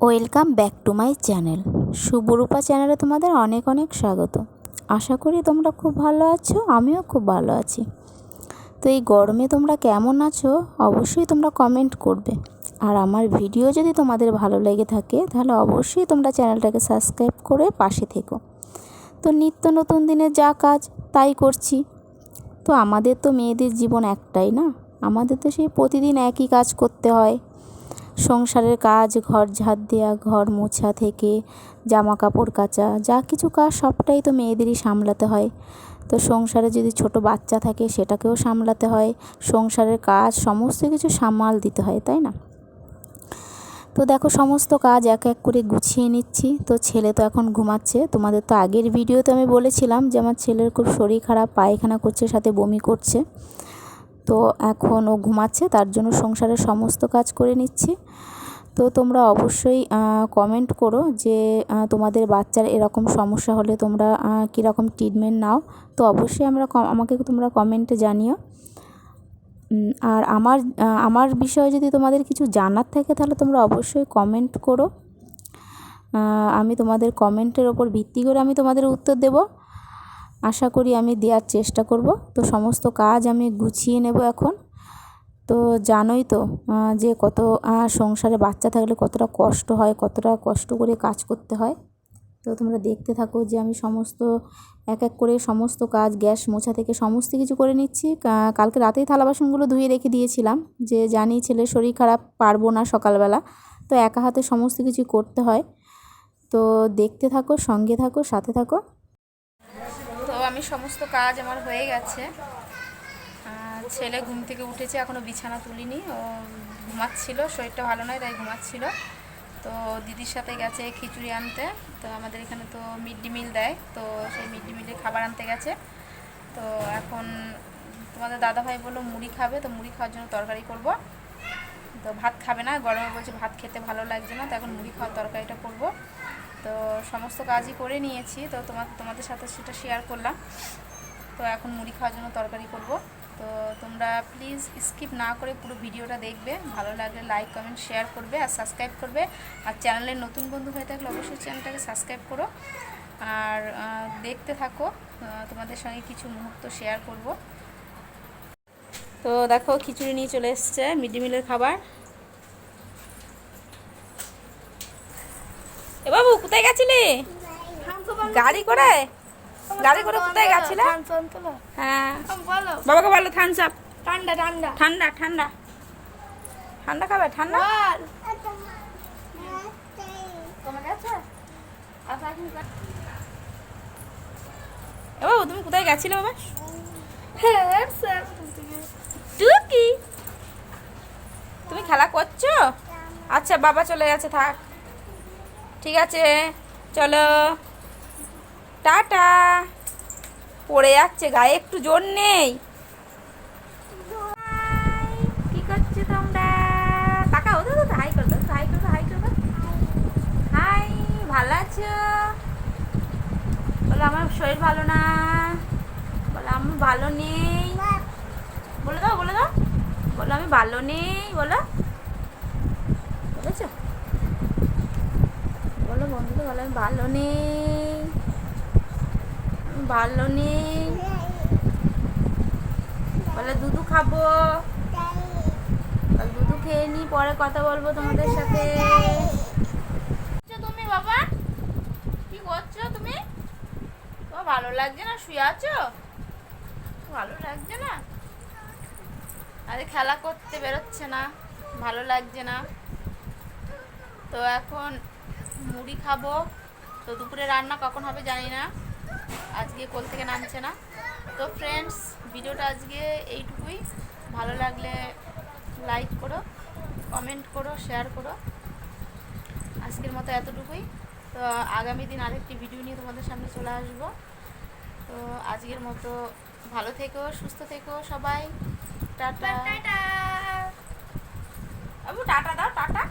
Welcome back to my channel. Shubhrupa চ্যানেলে তোমাদের অনেক অনেক স্বাগত। আশা করি তোমরা খুব ভালো আছো, আমিও খুব ভালো আছি। তো এই গরমে তোমরা কেমন আছো, অবশ্যই তোমরা কমেন্ট করবে। আর আমার ভিডিও যদি তোমাদের ভালো লেগে থাকে, তাহলে অবশ্যই তোমরা চ্যানেলটাকে সাবস্ক্রাইব করে পাশে থেকো। তো নিত্য নতুন দিনে যা কাজ, তাই করছি। তো আমাদের তো মেয়েদের জীবন একটাই না? আমাদের তো সেই প্রতিদিন একই কাজ করতে হয়। সংসারের কাজ, ঘর ঝাড় দেওয়া ঘর মোছা থেকে জামা কাপড় কাচা, যা কিছু কাজ সবটাই তো মেয়েদেরই সামলাতে হয়। তো সংসারে যদি ছোট বাচ্চা থাকে, সেটাকেও সামলাতে হয়। সংসারের কাজ সমস্ত কিছু সামাল দিতে হয়, তাই না? তো দেখো, সমস্ত কাজ এক এক করে গুছিয়ে নিচ্ছি। তো ছেলে তো এখন ঘুমাচ্ছে। তোমাদের তো আগের ভিডিওতে আমি বলেছিলাম যে, আমার ছেলের খুব শরীর খারাপ, পায়খানা করছে, সাথে বমি করছে। তো এখন ও ঘুমাচ্ছে, তার জন্য সংসারের সমস্ত কাজ করে নিচ্ছি। তো তোমরা অবশ্যই কমেন্ট করো যে তোমাদের বাচ্চার এরকম সমস্যা হলে তোমরা কীরকম ট্রিটমেন্ট নাও। তো অবশ্যই আমরা আমাকে তোমরা কমেন্টে জানিও। আর আমার আমার বিষয়ে যদি তোমাদের কিছু জানার থাকে, তাহলে তোমরা অবশ্যই কমেন্ট করো। আমি তোমাদের কমেন্টের ওপর ভিত্তি করে আমি তোমাদের উত্তর দেবো। আশা করি আমি দেওয়ার চেষ্টা করব। তো সমস্ত কাজ আমি গুছিয়ে নেব এখন। তো জানোই তো যে কত সংসারে বাচ্চা থাকলে কতটা কষ্ট হয়, কতটা কষ্ট করে কাজ করতে হয়। তো তোমরা দেখতে থাকো যে আমি সমস্ত, এক এক করে সমস্ত কাজ, গ্যাস মোছা থেকে সমস্ত কিছু করে নিচ্ছি। কালকে রাতেই থালা বাসনগুলো ধুয়ে রেখে দিয়েছিলাম যে জানি ছেলের শরীর খারাপ, পারব না সকালবেলা। তো একা হাতে সমস্ত কিছু করতে হয়। তো দেখতে থাকো, সঙ্গে থাকো, সাথে থাকো। আমি সমস্ত কাজ আমার হয়ে গেছে। ছেলে ঘুম থেকে উঠেছে এখনও বিছানা তুলিনি। ও ঘুমাচ্ছিল, শরীরটা ভালো নয়, তাই ঘুমাচ্ছিল। তো দিদির সাথে গেছে খিচুড়ি আনতে। তো আমাদের এখানে তো মিড ডে মিল দেয়, তো সেই মিড ডে মিলে খাবার আনতে গেছে। তো এখন তোমাদের দাদাভাই বলল মুড়ি খাবে, তো মুড়ি খাওয়ার জন্য তরকারি করব। তো ভাত খাবে না, গরমে বলছে ভাত খেতে ভালো লাগছে না, তো এখন মুড়ি খাওয়ার তরকারিটা করব। তো সমস্ত কাজই করে নিয়েছি, তো তোমার তোমাদের সাথে সেটা শেয়ার করলাম। তো এখন মুড়ি খাওয়ার জন্য তরকারি করব। তো তোমরা প্লিজ স্কিপ না করে পুরো ভিডিওটা দেখবে। ভালো লাগলে লাইক কমেন্ট শেয়ার করবে আর সাবস্ক্রাইব করবে। আর চ্যানেলের নতুন বন্ধু হয়ে থাকলে অবশ্যই চ্যানেলটাকে সাবস্ক্রাইব করো। আর দেখতে থাকো। তোমাদের সঙ্গে কিছু মুহূর্ত শেয়ার করব। তো দেখো খিচুড়ি নিয়ে চলে এসছে মিড ডে মিলের খাবার। বাবু কোথায় গেছিলি? গাড়ি করে? গাড়ি করে কোথায় গেছিলে? হ্যাঁ। বাবাকে বলো থামস আপ ঠান্ডা ঠান্ডা। ঠান্ডা ঠান্ডা। ঠান্ডা খাবে ঠান্ডা? বাবু তুমি কোথায় গেছিলে বাবা? টুকি তুমি খেলা করছ? আচ্ছা বাবা চলে গেছে থাক। ঠিক আছে, চলো। টাটা। পড়ে যাচ্ছে, গায়ে একটু জোর নেই। কি করছ তোমরা? হাই হাই হাই হাই ভালো আছো? বলো, আমার শরীর ভালো না? বলো, আমি ভালো নেই। বলে দাও বলে দাও। বলো, আমি ভালো নেই, বলো। বলেছ? বলো বন্ধুদের আমি ভালো নেই। ভালো নেই। বলে, দুধু খাব। দুধু খেয়ে নি, পরে কথা বলব তোমাদের সাথে। তুমি বাবা? কি করছ তুমি? তোমার ভালো লাগছে না? শুয়ে আছো? ভালো লাগছে না? আরে খেলা করতে বেরোচ্ছে না, ভালো লাগছে না। তো এখন মুড়ি খাব। তো দুপুরে রান্না কখন হবে জানি না। আজকে কোল থেকে নামছে না। তো ফ্রেন্ডস ভিডিওটা আজকে এইটুকুই। ভালো লাগলে লাইক করো কমেন্ট করো শেয়ার করো। আজকের মতো এতটুকুই। তো আগামী দিন আরেকটি ভিডিও নিয়ে তোমাদের সামনে চলে আসব। তো আজকের মতো ভালো থেকো সুস্থ থেকো সবাই। টাটা। টাটা। টাটা দাও টাটা।